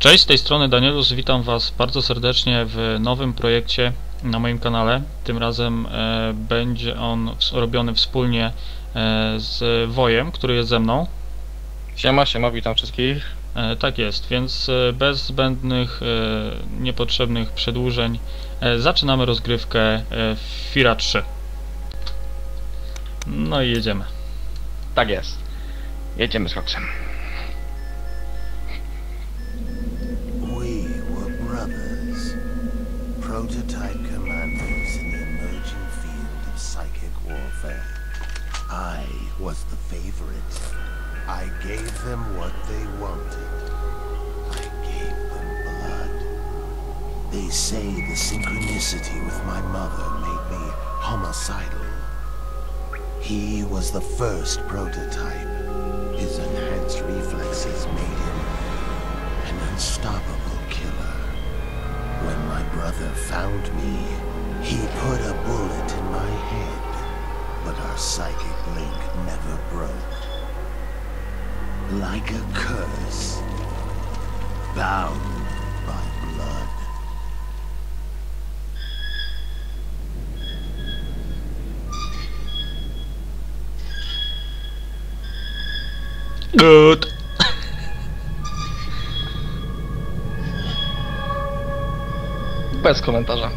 Cześć, z tej strony Danielus, witam Was bardzo serdecznie w nowym projekcie na moim kanale. Tym razem e, będzie on robiony wspólnie e, z Wojem, który jest ze mną. Siema, siema, witam wszystkich. E, tak jest, więc bez zbędnych, niepotrzebnych przedłużeń zaczynamy rozgrywkę Fira 3. No i jedziemy. Tak jest. Jedziemy z koksem. Prototype commandos in the emerging field of psychic warfare. I was the favorite. I gave them what they wanted. I gave them blood. They say the synchronicity with my mother made me homicidal. He was the first prototype. His enhanced reflexes made him an unstoppable killer. When my brother found me, he put a bullet in my head, but our psychic link never broke. Like a curse, bound by blood. Good. Bez komentarza.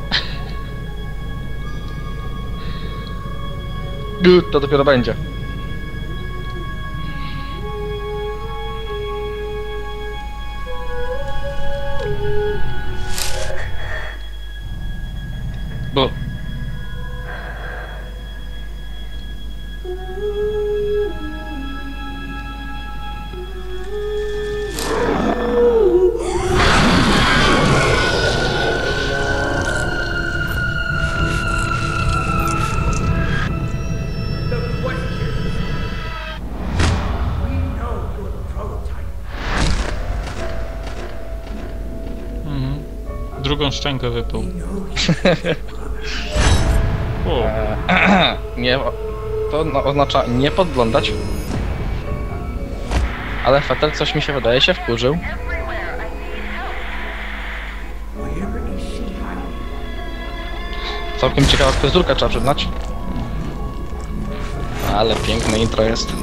Good, to dopiero będzie. Szczękę wypluł. Nie, to no- oznacza nie podglądać. Ale Fetel coś mi się wydaje się wkurzył. Całkiem ciekawa kwesturka trzeba przyznać. Ale piękne intro jest.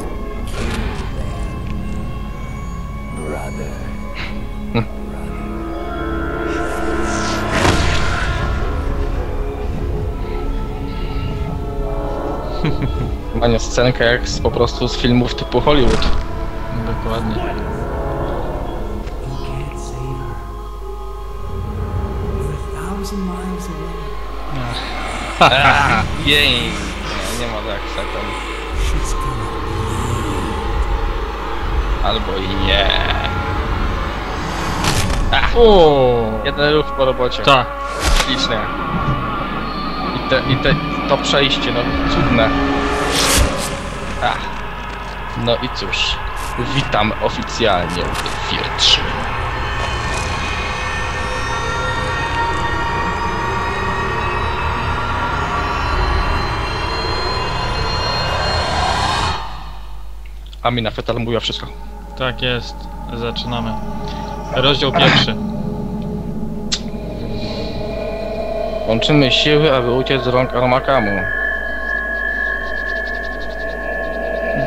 Mania scenka jak z, po prostu z filmów typu Hollywood. dokładnie. Jej! Nie, nie ma tak. She's gonna Albo i nie. O, Jeden ruch po robocie. tak. Ślicznie. I te, i te, to przejście, no cudne. Ach. No i cóż, witam oficjalnie w Fear 3. A mi na fetal mówiła wszystko. Tak jest. Zaczynamy. Rozdział pierwszy. Łączymy siły, aby uciec z rąk Armakamu.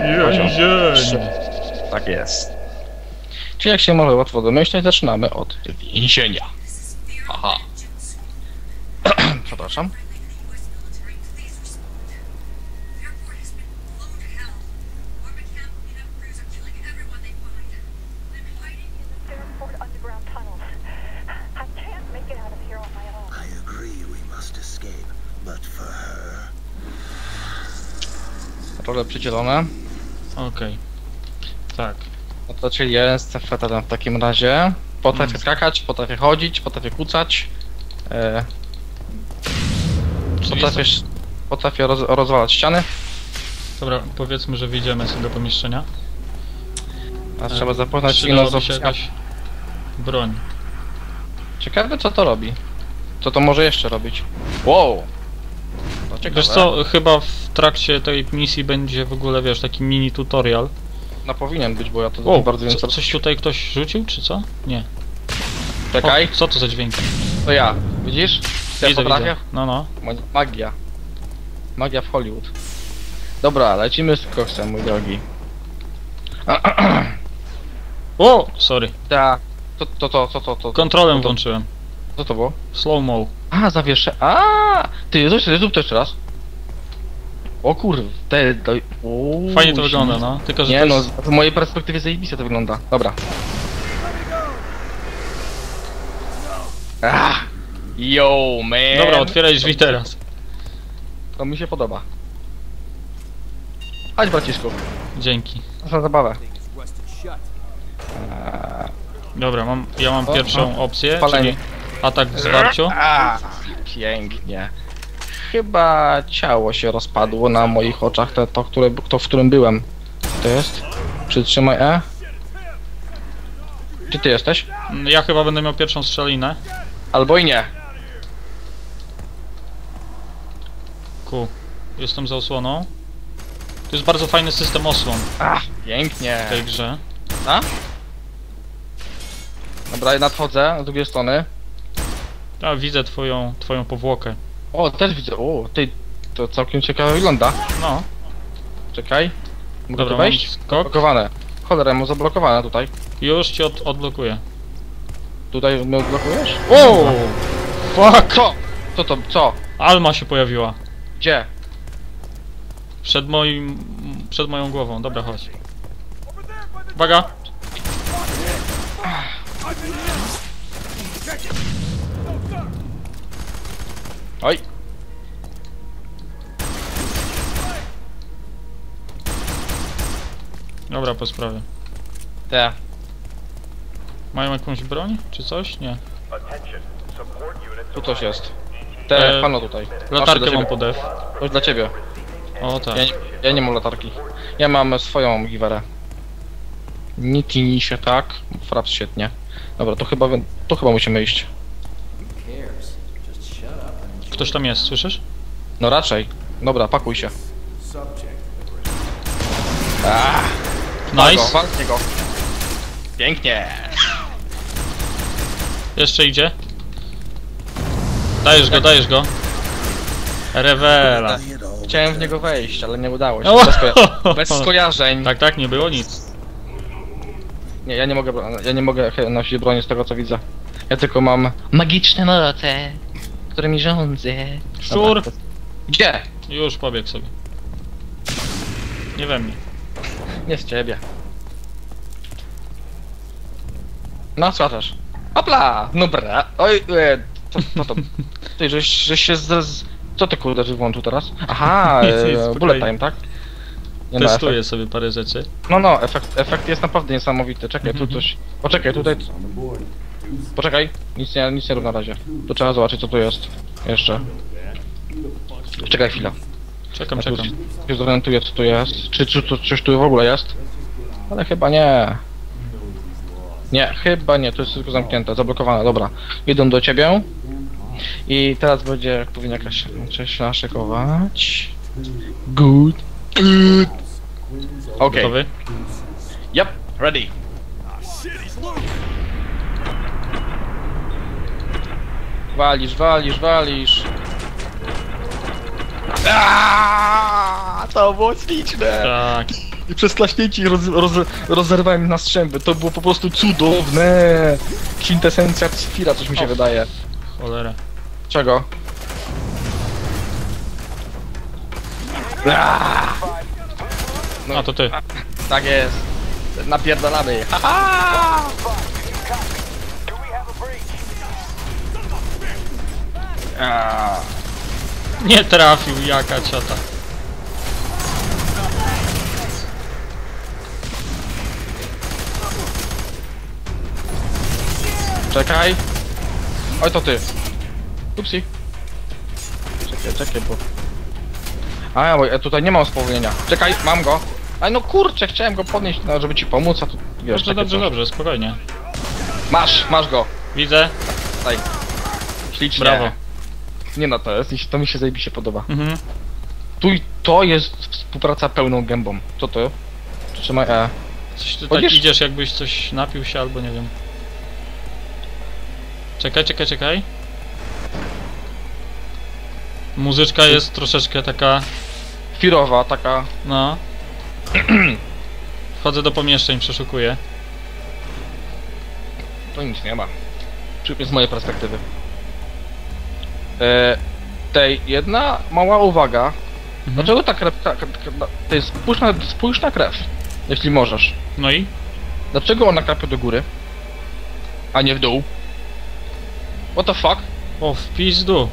Więzień. Tak jest. Czyli jak się może łatwo domyśleć, zaczynamy od więzienia. Aha. Przepraszam. Role przydzielone. Okej. Tak. No to czyli ja jestem fetelem w takim razie. Potrafię Mm. skakać, potrafię chodzić, potrafię kucać. E, Czyli potrafię, sz- potrafię roz, rozwalać ściany. Dobra, powiedzmy, że wyjdziemy z tego pomieszczenia. A E, trzeba zapoznać przydałaby się filozofia. jakaś broń. Ciekawe co to robi. Co to może jeszcze robić? Wow! To ciekawe. Wiesz co, chyba w trakcie tej misji będzie w ogóle, wiesz, taki mini tutorial. No powinien być, bo ja to O, bardzo co, więcej... coś tutaj ktoś rzucił, czy co? Nie. Czekaj, O, co to za dźwięki? to ja. Widzisz? Co ja Widzę, potrafię? widzę. No, no. Ma- Magia. Magia w Hollywood. Dobra, lecimy z koksem, mój drogi. O! Sorry. Ta. To, to, to, to, to, to. Kontrolem to, to, włączyłem. Co to było? Slow-mo. A, zawieszę. A, Ty, zrób, zrób to jeszcze raz. O kurde, te, to, o, Fajnie to wygląda, no. Tylko, że Nie to no, jest... z mojej perspektywy zajebiście to wygląda. Dobra. Ah, yo, man. Dobra, otwieraj drzwi teraz. To mi się podoba. Chodź braciszku, Dzięki. za zabawę. Dobra, mam, ja mam O, pierwszą opcję, Palenie. czyli atak w zwarciu. A, pięknie. Chyba ciało się rozpadło na moich oczach, to, to, które, to w którym byłem. To jest? Przytrzymaj E. Gdzie ty jesteś? Ja chyba będę miał pierwszą strzelinę. Albo i nie. Ku. Jestem za osłoną. To jest bardzo fajny system osłon Ach, pięknie. w tej grze. A? Dobra, nadchodzę z drugiej strony. A, widzę twoją, twoją powłokę. O, też widzę. O, ty, to całkiem ciekawe wygląda. No, Czekaj. Mogę dobra, tu mam wejść? skok. Blokowane. Cholera, mam zablokowane tutaj. Już ci od, odblokuję. Tutaj mnie odblokujesz? O! Fuck! Co? Co to, co? Alma się pojawiła. Gdzie? Przed moim... przed moją głową. Dobra, chodź. Uwaga! Oj. Dobra, po sprawie. Te. Mają jakąś broń? Czy coś? Nie. Tu coś jest. Te, E, pano tutaj. Latarkę dla mam ciebie. pod F. Coś dla ciebie. O tak. Ja nie, ja nie mam latarki. Ja mam swoją giwerę. Niki się tak. Fraps świetnie. Dobra, to chyba, to chyba musimy iść. Ktoś tam jest, słyszysz? No raczej. Dobra, pakuj się. Ah, Nice. go. Pięknie. Jeszcze idzie. Dajesz go, dajesz go. Rewela. Chciałem w niego wejść, ale nie udało się. O! Bez, koja bez skojarzeń. Tak, tak, nie było nic. Nie, ja nie mogę, ja nie mogę nosić broni z tego co widzę. Ja tylko mam magiczne moce, którymi rządzę. Szczur! Dobra, Gdzie? Już pobiegł sobie. Nie we mnie. Nie z ciebie. No, co też? Hopla! No bra. Oj, e, to, to, to. Ty, żeś, żeś się z, z... Co ty kurde żeś włączył teraz? Aha, Nic, nic, e, spokojnie. bullet time, tak? Nie no, efekt. Testuję sobie parę rzeczy. No, no, efekt, efekt jest naprawdę niesamowity. Czekaj, tu coś... Poczekaj, tutaj... Poczekaj, nic nie, nic nie rób na razie. Tu trzeba zobaczyć, co tu jest. Jeszcze. Czekaj chwilę. Czekam, Ja czekam. się zorientuję, co tu jest. Czy, czy coś tu w ogóle jest? Ale chyba nie. Nie, chyba nie, to jest tylko zamknięte, zablokowane, dobra. Idą do ciebie. I teraz będzie, powinien jakaś coś naszykować. Good. Good. Okej. Gotowy? Yep, ready. Walisz, walisz, walisz. Aaaa, to było śliczne. Tak. I przez klaśnięcie roz, roz, rozerwałem na strzępy. To było po prostu cudowne. Kwintesencja Sfira, coś mi się O. wydaje. Cholera. Czego? Aaaa, A, to ty. tak jest. Napierdalamy. Haha! Aaaa. Nie trafił, jaka ciota. Czekaj. Oj, to ty. Upsi. Czekaj, czekaj, bo... A, bo ja tutaj nie mam spowolnienia. Czekaj, mam go. Aj, no kurczę, chciałem go podnieść, no, żeby ci pomóc, a tu... Wiesz, Dobrze, dobrze, coś. dobrze, spokojnie. Masz, masz go. Widzę. Daj. Ślicznie. Brawo. Nie no, to jest, to mi się zajebiście podoba. Mhm. Tu i to jest współpraca pełną gębą. Co to? Trzymaj E. Coś ty tak idziesz, jakbyś coś napił się albo nie wiem. Czekaj, czekaj, czekaj. Muzyczka jest troszeczkę taka, Firowa, taka... no. Wchodzę do pomieszczeń, przeszukuję. To nic nie ma. Przynajmniej z mojej perspektywy. E, tej jedna mała uwaga. Mhm. Dlaczego ta krew... Ta, ta, ta, to jest, spójrz, na, spójrz na krew, jeśli możesz. No i? Dlaczego ona kapie do góry, a nie w dół? What the fuck? O, w pizdu.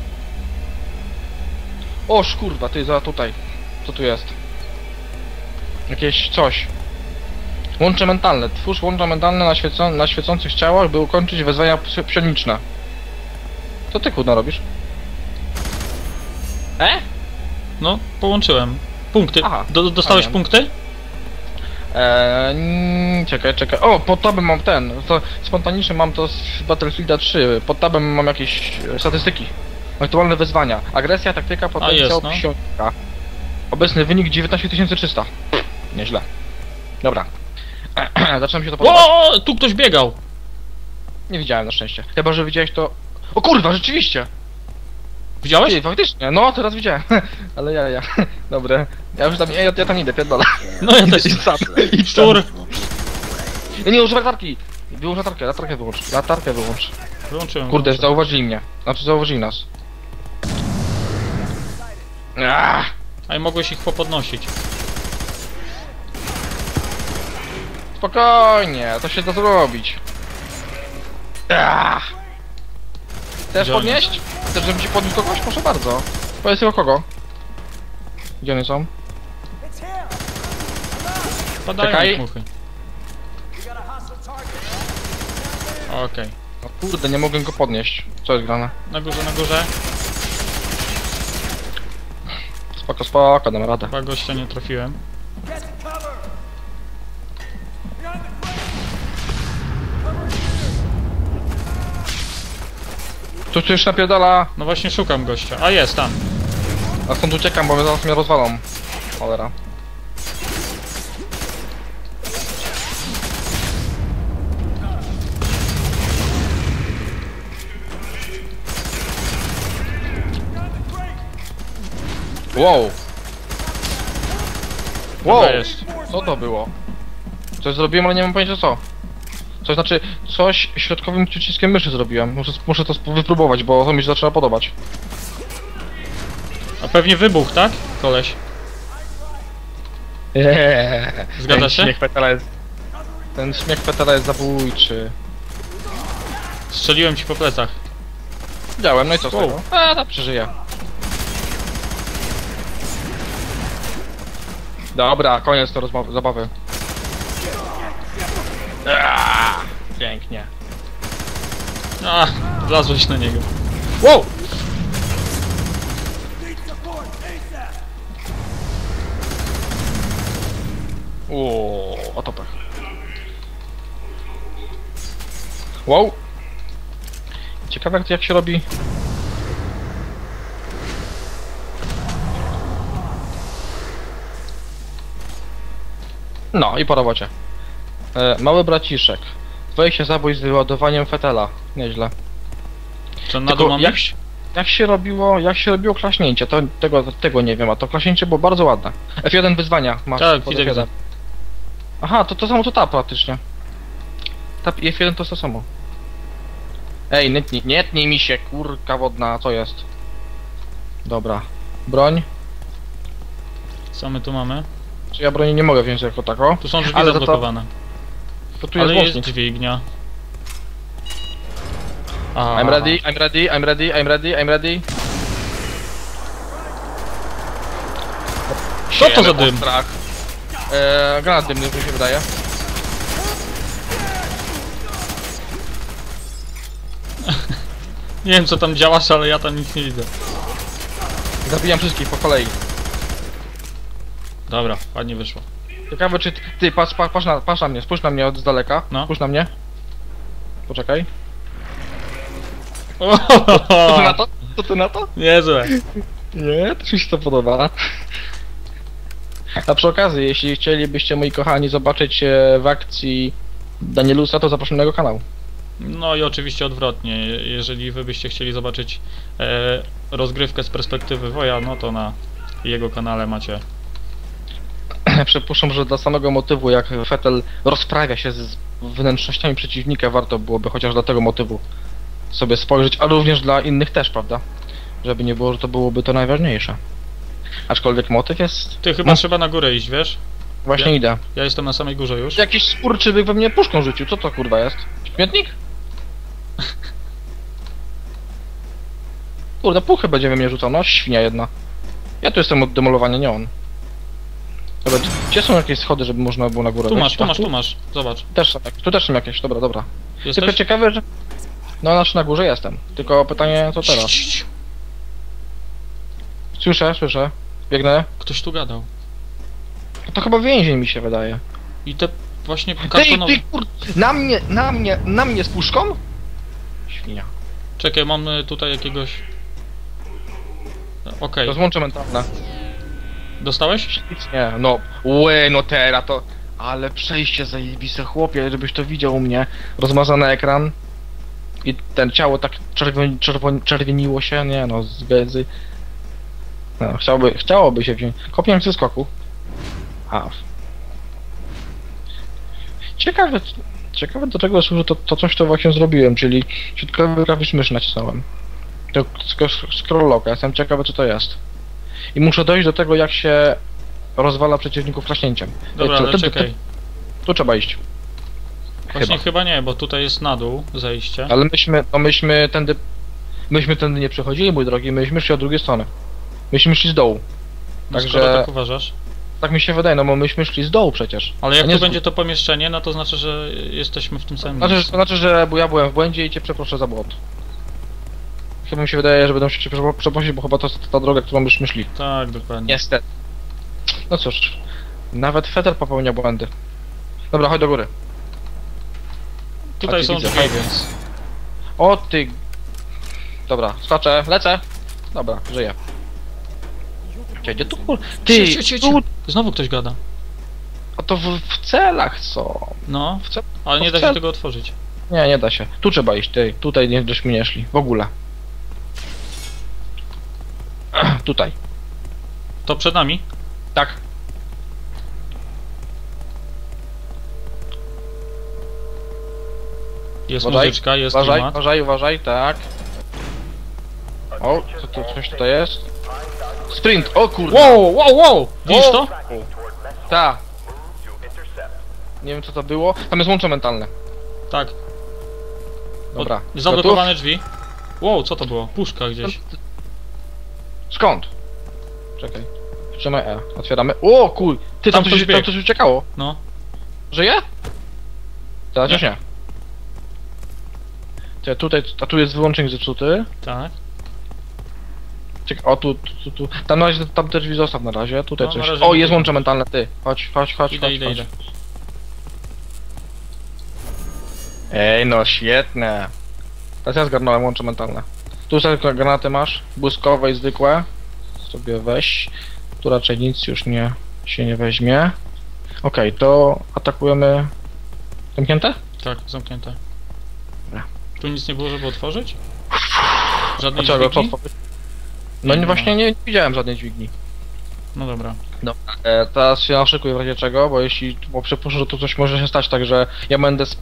O kurwa, ty za tutaj. Co tu jest? Jakieś coś. Łącze mentalne. Twórz łącza mentalne na, świecą, na świecących ciałach, by ukończyć wezwania psi- psioniczne. Co ty kurna robisz? E? No, połączyłem. Punkty. Aha. Do, do- dostałeś punkty? Eee, mm, czekaj, czekaj. O, pod tabem mam ten. To spontanicznie mam to z Battlefielda 3. Pod tabem mam jakieś e, statystyki. Aktualne wyzwania. Agresja, taktyka, potencjał, jest, no. Obecny wynik 19300. Nieźle. Dobra. Zacząłem się to podobać. O, tu ktoś biegał. Nie widziałem na szczęście. Chyba, że widziałeś to... O kurwa, rzeczywiście! Widziałeś? Ty, faktycznie, no teraz widziałem. Ale ja, ja. Dobra. Ja już tam, ja, ja tam idę, pierdolę. No ja też. Idź sam, idź Szczur. sam. Ja nie używaj latarki! Wyłącz latarkę, latarkę wyłącz. Latarkę wyłącz. Wyłączyłem. Kurde, wyłączyłem. zauważyli mnie. Znaczy zauważyli nas. Aaaa! A i mogłeś ich popodnosić. Spokojnie, to się da zrobić. Aaaa! Chcesz Gdzie oni? podnieść? Chcesz, żebym ci podniósł kogoś? Proszę bardzo. Powiedz tylko kogo. Gdzie one są? Padają Czekaj. muchy. Okej. No kurde, nie mogłem go podnieść. Co jest grane? Na górze, na górze. Spoko, spoko, dam radę. Chyba gościa nie trafiłem. Tu coś napierdala, No właśnie szukam gościa. A jest tam. a stąd uciekam, bo mnie zaraz mnie rozwalą. Cholera. Wow! Wow! Dobra, jest. Co to było? Coś zrobiłem, ale nie mam pojęcia co. Coś znaczy, coś środkowym przyciskiem myszy zrobiłem. Muszę, muszę to wypróbować, bo to mi się zaczyna podobać. A pewnie wybuch, tak? Koleś. Eee, Zgadza ten się? Śmiech Petera jest, ten śmiech Petera jest zabójczy. Strzeliłem ci po plecach. Widziałem, no i co z tego? A, to przeżyję. Dobra, koniec to rozmowy, zabawy. Aaaa, pięknie. A, wlazłeś na niego. Wow! Uuu, oto pech. Wow. Ciekawe jak, jak się robi. No i po robocie. E, mały braciszek. Wejście zabój z wyładowaniem fetela. Nieźle. Czy na dół jak, się- jak się robiło, jak się robiło klaśnięcie, to tego, tego nie wiem, a to klaśnięcie było bardzo ładne. F1 wyzwania masz. Tak, widzę, F1. widzę. Aha, to to samo co ta praktycznie. Ta i F1 to to samo. Ej, nie, tnij- nie tnij mi się, kurka wodna, co jest? Dobra. Broń? Co my tu mamy? Czy ja broni nie mogę wziąć jako tako? Tu są drzwi Ale to to- zablokowane. To tu Ale jest jest dźwignia. A, I'm ready, I'm ready, I'm ready, I'm ready, I'm ready. Co to za dym? Strach. Eee, granat dymny, mi się wydaje. Nie wiem co tam działasz, ale ja tam nic nie widzę. Zabijam wszystkich po kolei. Dobra, ładnie wyszło. Ciekawe czy ty, ty patrz, patrz, patrz, na, patrz na mnie, spójrz na mnie od daleka. No. Spójrz na mnie. Poczekaj. Co ty na to? Co ty na to? Niezłe. Nie, to mi się to podoba. A przy okazji, jeśli chcielibyście moi kochani zobaczyć e, w akcji Danielusa, to zapraszam na jego kanał. No i oczywiście odwrotnie, je- jeżeli wy byście chcieli zobaczyć e, rozgrywkę z perspektywy Woja, no to na jego kanale macie. Przypuszczam, że dla samego motywu, jak Fetel rozprawia się z wnętrznościami przeciwnika, warto byłoby chociaż dla tego motywu sobie spojrzeć, a również dla innych też, prawda? Żeby nie było, że to byłoby to najważniejsze. Aczkolwiek motyw jest... Ty chyba No. trzeba na górę iść, wiesz? Właśnie Ja- idę. Ja jestem na samej górze już. Jakiś skurczybyk we mnie puszką rzucił, co to kurwa jest? Śmietnik? Kurde, puchy będzie we mnie rzucał, no świnia jedna. Ja tu jestem od demolowania, nie on. Dobra, gdzie są jakieś schody, żeby można było na górę Tu masz, tu A, masz, tu masz. Zobacz. Też są, tu też są jakieś, dobra, dobra. Tylko Jesteś? ciekawe, że... No, znaczy na górze jestem. Tylko pytanie, co teraz? Cii, cii, cii. Słyszę, słyszę. Biegnę. Ktoś tu gadał. No to chyba więzień mi się wydaje. I te właśnie Ty, kartonowe... ty, kur... Na mnie, na mnie, na mnie z puszką? Świnia. Czekaj, mamy tutaj jakiegoś... Okej, To złącze mentalne. dostałeś? Nie, no, łe, no teraz to... Ale przejście zajebiste, chłopie, żebyś to widział u mnie. Rozmazany ekran. I ten ciało tak czerwoni, czerwieniło się, nie no, z gezy. No, chciałoby, chciałoby się wziąć. Kopiłem ze skoku. A. Ciekawe, ciekawe do czego służy to, to coś, co właśnie zrobiłem, czyli środkowy klawisz mysz nacisnąłem. To scroll lock, ja jestem ciekawy co to jest. I muszę dojść do tego, jak się rozwala przeciwników klaśnięciem. Dobra, Tu- ale tu- czekaj. Tu trzeba iść. Właśnie Chyba. chyba nie, bo tutaj jest na dół zejście. Ale myśmy, no myśmy tędy, myśmy tędy nie przechodzili, mój drogi, myśmy szli od drugiej strony. Myśmy szli z dołu. No także- Skoro tak uważasz. Tak mi się wydaje, no bo myśmy szli z dołu przecież. Ale jak nie tu z- będzie to pomieszczenie, no to znaczy, że jesteśmy w tym samym Znaczy, miejscu. to znaczy, że bo ja byłem w błędzie i cię przeproszę za błąd. Chyba mi się wydaje, że będą się cię przepro- przeprosić, bo chyba to jest ta droga, którą byśmy szli. Tak, dokładnie. Niestety. No cóż, nawet Fetter popełnia błędy. Dobra, chodź do góry. Tutaj są drzwi, więc... O ty... Dobra, skoczę, lecę. Dobra, żyję. Gdzie, gdzie tu kur... Ty, tu... Znowu ktoś gada. A to w, w celach są. No, W ce... ale nie da się tego otworzyć. Nie, nie da się. Tu trzeba iść, ty. Tutaj nie, żeśmy nie szli. W ogóle. Tutaj. To przed nami? Tak. Jest Uważaj, muzyczka, jest Uważaj, klimat. uważaj, uważaj, tak. O, co to, coś tutaj jest? Sprint, o kurde. Wow, wow, wow! Widzisz to? Ta. Nie wiem co to było. Tam jest łącze mentalne. Tak. Dobra. Zablokowane drzwi. Wow, co to było? Puszka gdzieś. Skąd? Czekaj. Trzymaj E. Otwieramy. O kur... Ty, tam, Tam coś, tam coś uciekało. No. Żyje? Teraz Nie. nie. Tutaj, a tu jest wyłącznik zepsuty. Tak. Czekaj, o tu, tu, tu. Tam na razie, tam te drzwi zostaw na razie, tutaj No, na coś. razie O, nie jest łącze mentalne, ty. Chodź, chodź, chodź, Idę, chodź, idę, chodź. idę. Ej, no świetne. Teraz ja zgarnąłem łącze mentalne. Tu tylko granaty masz, błyskowe i zwykłe. Sobie weź. Tu raczej nic już nie się nie weźmie. Okej, to atakujemy... Zamknięte? Tak, zamknięte. Tu nic nie było, żeby otworzyć? Żadnej Dlaczego? Dźwigni? No nie, Nie właśnie nie widziałem żadnej dźwigni. No dobra. Dobra, e, teraz się naszykuję w razie czego, bo jeśli, bo przypuszczę, że tu coś może się stać, także ja będę z...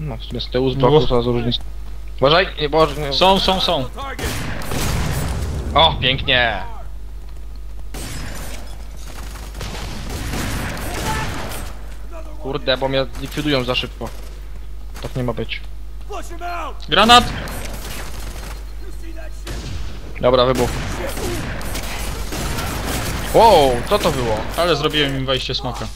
No, w sumie z tyłu, z boku, to za różnic. Uważaj, nie, boże, nie... Są, są, są. O, pięknie! Kurde, bo mnie likwidują za szybko. Tak nie ma być. Granat! Dobra, wybuch. Wow, co to było? Ale zrobiłem im wejście smoka.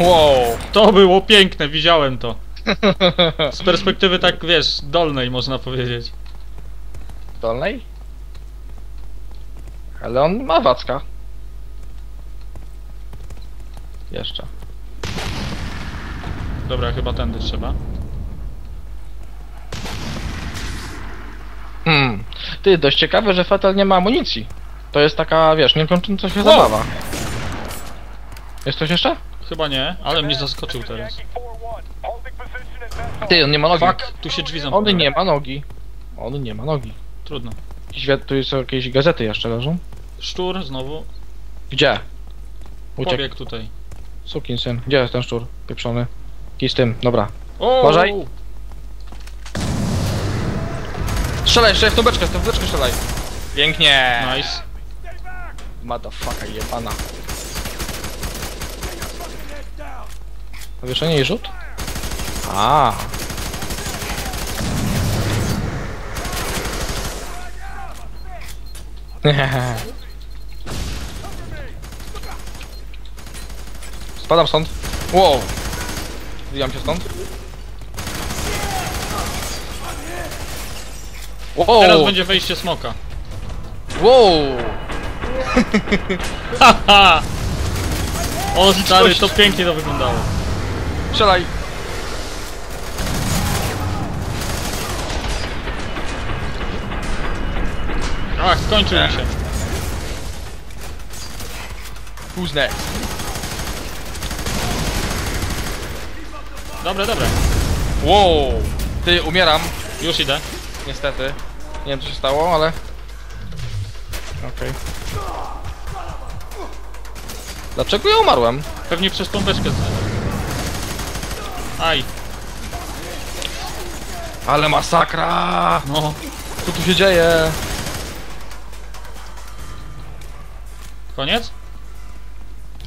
Wow! To było piękne, widziałem to. Z perspektywy tak, wiesz, dolnej można powiedzieć. Dolnej? Ale on ma wacka. Jeszcze. Dobra, chyba tędy trzeba. Hmm. Ty, dość ciekawe, że Fetel nie ma amunicji. To jest taka, wiesz, niekończąca się Wow. zabawa. Jest ktoś jeszcze? Chyba nie, ale mnie zaskoczył teraz. Ty, on nie ma nogi. Fuck, tu się drzwi On zamknęły. nie ma nogi. On nie ma nogi. Trudno. Świat, tu są jakieś gazety jeszcze leżą. Szczur znowu. Gdzie? Uciekł. Tutaj. Sukinsyn. Gdzie jest ten szczur? Pieprzony. Kij z tym, dobra. O! Uważaj. Strzelaj jeszcze, w tą beczkę, w tą beczkę strzelaj. Pięknie. Nice. Motherfucker jebana. Powieszenie i rzut? A. Spadam stąd. Wow. Zbijam się stąd. Wow. Teraz będzie wejście smoka. Wow. Haha! O stary, to pięknie to wyglądało. Strzelaj. Ach, skończył mi się. Who's next? Dobre, dobre. Wow. Ty, umieram. Już idę. Niestety. Nie wiem co się stało, ale... Okej. Dlaczego ja umarłem? Pewnie przez tą beczkę. Aj, Ale masakra! no. Co tu się dzieje? Koniec?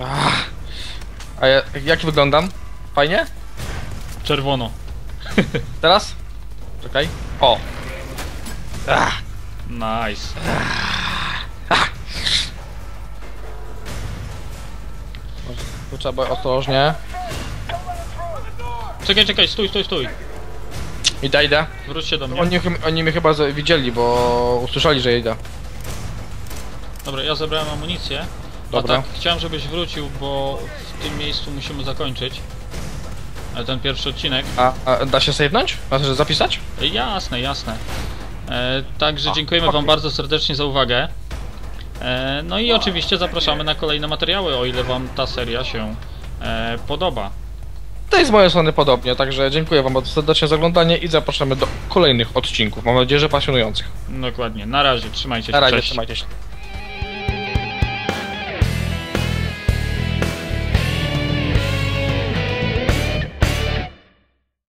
Ach. A ja, jak wyglądam? Fajnie? Czerwono. Teraz? Czekaj. O! Ach. Nice. Tu trzeba ostrożnie. Czekaj, czekaj, stój, stój, stój. Idę, idę. Wróć się do mnie. Oni, chy- oni mnie chyba widzieli, bo usłyszeli, że idę. Dobra, ja zebrałem amunicję. Dobra. A tak, chciałem żebyś wrócił, bo w tym miejscu musimy zakończyć. Ten pierwszy odcinek. A, a da się save'nąć? Zapisać? Jasne, jasne. E, także A, dziękujemy Wam okej. bardzo serdecznie za uwagę. E, no i oczywiście zapraszamy na kolejne materiały, o ile Wam ta seria się e, podoba. To jest z mojej strony podobnie, także dziękuję wam bardzo serdecznie za oglądanie i zapraszamy do kolejnych odcinków. Mam nadzieję, że pasjonujących. Dokładnie. Na razie, trzymajcie się. Na razie, Cześć. trzymajcie się.